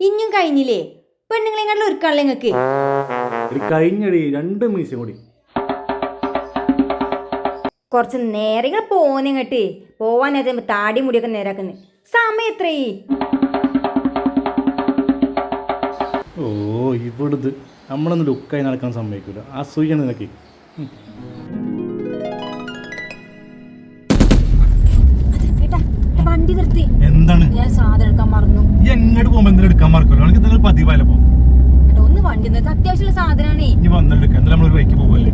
ഇനിയും കഴിഞ്ഞില്ലേ? പെണ്ണുങ്ങളെക്കാട്ടിൽ ഒരുക്കാണല്ലോ നിങ്ങൾക്ക് ഒരു കഴിഞ്ഞടി രണ്ട് മീശ കൂടി. കുറച്ച് നേരങ്ങൾ പോന്നിങ്ങട്ട് പോവാൻ നേരത്തെ താടി മുടിയൊക്കെ നേരാക്കുന്നത് സമയം എത്രയേ ഓ ഇവിടുത് നമ്മളൊന്ന് ലുക്കായി നടക്കാൻ സമ്മതിക്കൂല. അസൂയാണ് നിനക്ക്. വണ്ടി നിർത്തി. എന്താണ്? ഞാൻ സാധനം എടുക്കാൻ മറന്നു. എങ്ങോട്ട് പോകുമ്പോ എന്തെങ്കിലും എടുക്കാൻ മറക്കുമല്ലോ എനിക്ക് എന്തെങ്കിലും പതിവായാലും പോകും ഒന്ന് വണ്ടി നിർത്തി. അത്യാവശ്യമുള്ള സാധനമാണേ ഇനി വന്നെടുക്കാം. എന്തായാലും നമ്മളൊരു വഴിക്ക് പോകുമല്ലേ